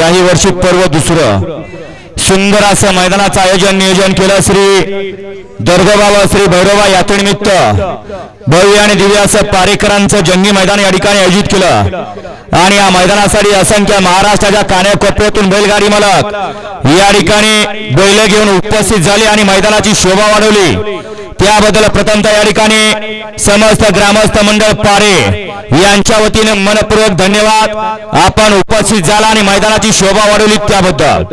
याही वर्षी पर्व दुसरं. सुंदर असं मैदानाचं आयोजन नियोजन केलं श्री दर्गबाबा श्री भैरवा यात्रेनिमित्त. भव्य आणि दिव्य असं पारेकरांचं जंगी मैदान या ठिकाणी आयोजित केलं. आणि या मैदानासाठी असंख्य महाराष्ट्राच्या कान्याकोपऱ्यातून बैलगाडी मालक या ठिकाणी बैल घेऊन उपस्थित झाले आणि मैदानाची शोभा वाढवली. त्याबद्दल प्रथमतः या ठिकाणी समस्त ग्रामस्थ मंडळ पारे यांच्या वतीने मनपूर्वक धन्यवाद. आपण उपस्थित झाला आणि मैदानाची शोभा वाढवली त्याबद्दल.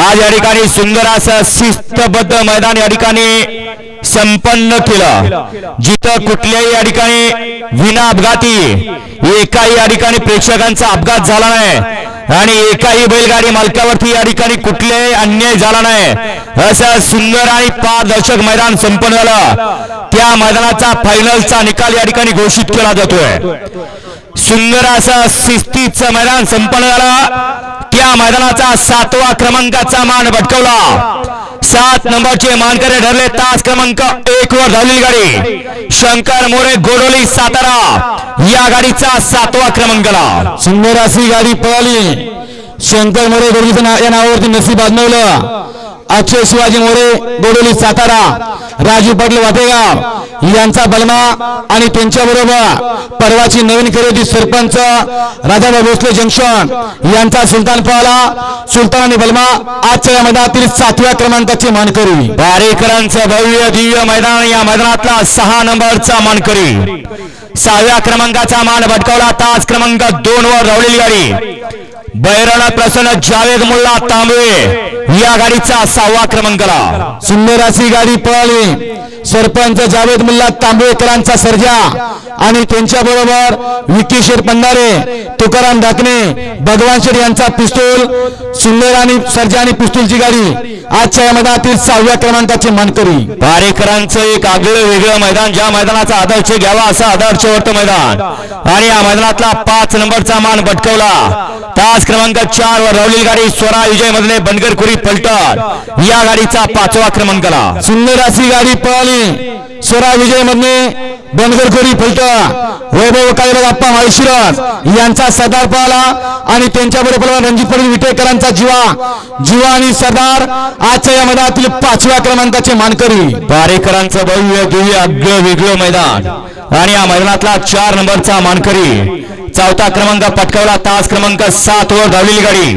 आज या ठिकाणी सुंदर असं शिस्तबद्ध मैदान या ठिकाणी संपन्न केलं. जिथं कुठल्याही या ठिकाणी विना अपघाती एकाही या ठिकाणी प्रेक्षकांचा अपघात झाला नाही आणि एकाही बैलगाडी मालकावरती या ठिकाणी कुठल्याही अन्याय झाला नाही. अशा सुंदर आणि पारदर्शक मैदान संपन्न झालं. त्या मैदानाचा फायनलचा निकाल या ठिकाणी घोषित केला जातोय. सुंदर असं शिस्तीचं मैदान संपन्न झालं. त्या मैदानाचा सातवा क्रमांकाचा मान भटकवला. सात नंबरचे मानकरी ठरले. तास क्रमांक एक वर झालेली गाडी. शंकर मोरे गोडोली सातारा या गाडीचा सातवा क्रमांक आला. सुंदर अशी गाडी पळाली. शंकर मोरे गोडोली या नावावरती नसीब आजमवलं अक्षय शिवाजी मोरे गोडोली सातारा राजू पाटील वाटेगाव यांचा बलमा आणि त्यांच्या बरोबर परवाची नवीन खरेदी सरपंच राजाभाऊ भोसले जंक्शन यांचा सुलतान पळाला सुलतान आणि बलमा आजच्या या मैदानातील सातव्या क्रमांकाची मानकरी. बारेकरांचं भव्य दिव्य मैदान या मैदानातला सहा नंबरचा मानकरी. सहाव्या क्रमांकाचा मान भटकावला तास क्रमांक दोन वर धावलेली गाडी. बैरण प्रसन्न जावेद मुल्ला तांबे या गाडीचा सहावा क्रमांकाला सुंदर अशी गाडी पळाली. सरपंच जावेद मुल्ला तांबेकरांचा सर्जा आणि त्यांच्या बरोबर विकी पंधारे तुकाराम डाकणे भगवान शेठ यांचा पिस्तूल सुंदर आणि सर्जा आणि पिस्तूलची गाडी आजच्या या मैदानातील सहाव्या क्रमांकाची मानकरी. बारेकरांचं एक आगळं वेगळं मैदान ज्या मैदानाचा आदर्श घ्यावा असं आदर्श होतं मैदान. आणि या मैदानातला पाच नंबरचा मान भटकवला. तास क्रमांक चार वर रावली गाडी स्वरा विजय मधले बनगरखुरी पलटण या गाडीचा पाचवा क्रमांकाला सुंदर अशी गाडी पळाली. स्वरा विजय मधने बनगरखोरी फलटा वैभव काळीराज आप्पा माळशिरस यांचा सरदार पळाला आणि त्यांच्या बरोबर रणजित पाटील विटेकरांचा जीवा. जीवा आणि सरदार आजच्या या मैदानातील पाचव्या क्रमांकाचे मानकरी. बारेकरांचं भव्य दिव्य आगळं वेगळं मैदान. आणि या मैदानातला चार नंबरचा मानकरी. चौथा क्रमांक पटकावला. तास क्रमांक सात वर धावलेली गाडी.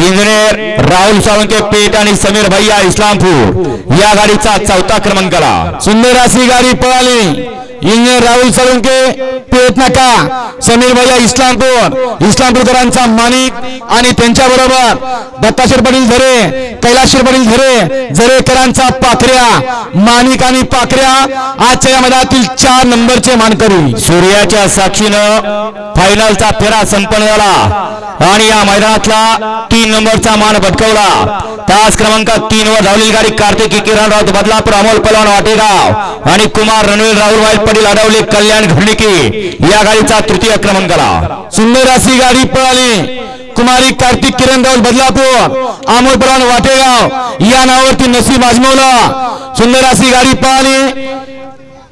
इंजिनियर राहुल साळुंके पेठ आणि समीर भैया इस्लामपूर. या गाडीचा चौथा क्रमांकाला. सुंदर अशी गाडी पळाली. इंजिनियर राहुल सळुंके पेट समीर भैया इस्लामपूर. इस्लामपूरकरांचा मानिक आणि त्यांच्या बरोबर दत्ताशेर पाटील झरे कैलाशेर पाटील झरे झरेकरांचा पाखऱ्या माणिक आणि पाखऱ्या आजच्या या मैदानातील चार नंबरचे मानकरी. सूर्याच्या साक्षीनं फायनलचा फेरा संपन्न झाला आणि या मैदानातला तीन नंबरचा मान भटकवला. तास क्रमांक तीन वर धावलेली गाडी कार्तिकी किरण राऊत बदलापूर अमोल पलवान वाटेगाव आणि कुमार रणवीर राहुल वाईट पाटील अडवले कल्याण घडणिके. या गाडीचा तृतीय क्रमांक आला. सुंदर अशी गाडी पळाली. कुमारी कार्तिक किरण राऊत बदलापूर. आमोल पलवान वाटेगाव. या नावावरती नसीब आजमवला. सुंदर अशी गाडी पळाली.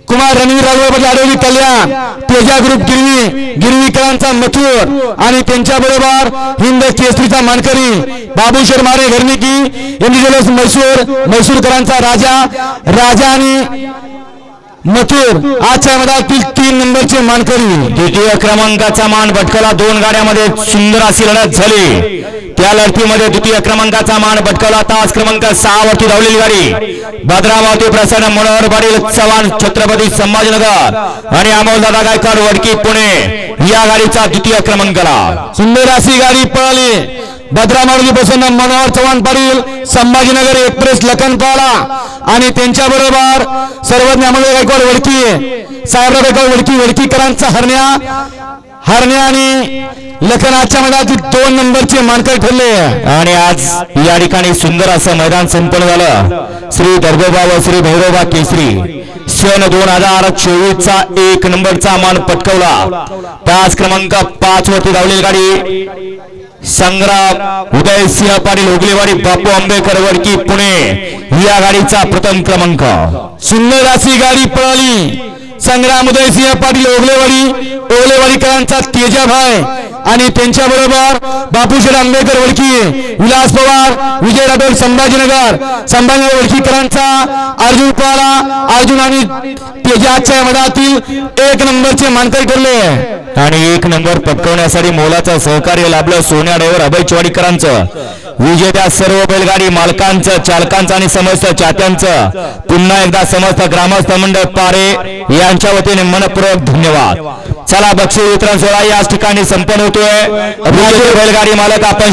कुमार रणवीर राघवपती आडवली कल्याण. तेजा ग्रुप गिरवी. गिरवीकरांचा मथुर. आणि त्यांच्या बरोबर हिंद केसरीचा मानकरी. बाबू शर्मारे घरनिकी. इंडिव्हिज्युअल्स मैसूर मैसूरकरांचा राजा. राजा आणि मथुर आजच्या मधातील तीन नंबरचे मानकरी. द्वितीय क्रमांकाचा मान भटकला. दोन गाड्यामध्ये सुंदर अशी लढत झाली. त्या लढतीमध्ये द्वितीय क्रमांकाचा मान भटकला. तास क्रमांक सहा वरती धावलेली गाडी. भद्रावती प्रसन्न मनोहर पाटील चव्हाण छत्रपती संभाजीनगर आणि अमोलदादा गायकवाड वडकी पुणे. या गाडीचा द्वितीय क्रमांकाला. सुंदर अशी गाडी पळाली. भद्रा मारुती प्रसन्न मनोहर चव्हाण पाटील संभाजीनगर एक्सप्रेस लखनपाला आणि त्यांच्या बरोबर सर्वज्ञ अमोल गायकवाड वडकी. साहेबराव गायकवाड वडकी वडकीकरांचा हरण्या. हरण्या आणि लखनाच्या मैदानातील दोन नंबरचे मानकर ठरले. आणि आज या ठिकाणी सुंदर असं मैदान संपन्न झालं. श्री दर्गोबा व श्री भैरोबा केसरी. सन दोन हजार चोवीस चा एक नंबरचा मान पटकवला. त्याच क्रमांक पाच वरती धावलेली गाडी. संग्राम उदय सिंह पाटील उगलेवाडी बापू आंबेकर वडकी पुणे. या गाडीचा प्रथम क्रमांक. सुंदर अशी गाडी पळाली. संग्राम उदयसिंह पाटील ओगलेवाडी ओगलेवाडीकरांचा तेजाभाय. आणि त्यांच्या बरोबर बापूशेठ आंबेडकर ओळखी विलास पवार विजय राठोड संभाजीनगर संभाजीनगर ओळखीकरांचा अर्जुन पवाला अर्जुन आणि त्याच्या आजच्या एक नंबरचे मानकरी ठरले. आणि एक नंबर पटकवण्यासाठी मोलाचं सहकार्य लाभलं सोन्या ड्रायव्हर अभय चिवाडीकरांचं विजेत्या सर्व बैलगाडी मालकांचं चालकांचं आणि समस्त चात्यांचं. पुन्हा एकदा समस्त ग्रामस्थ मंडळ पारे यांच्या वतीने मनपूर्वक धन्यवाद. चला बक्षीस वितरण सोहळा याच ठिकाणी संपन्न होतोय. बैलगाडी मालक आपण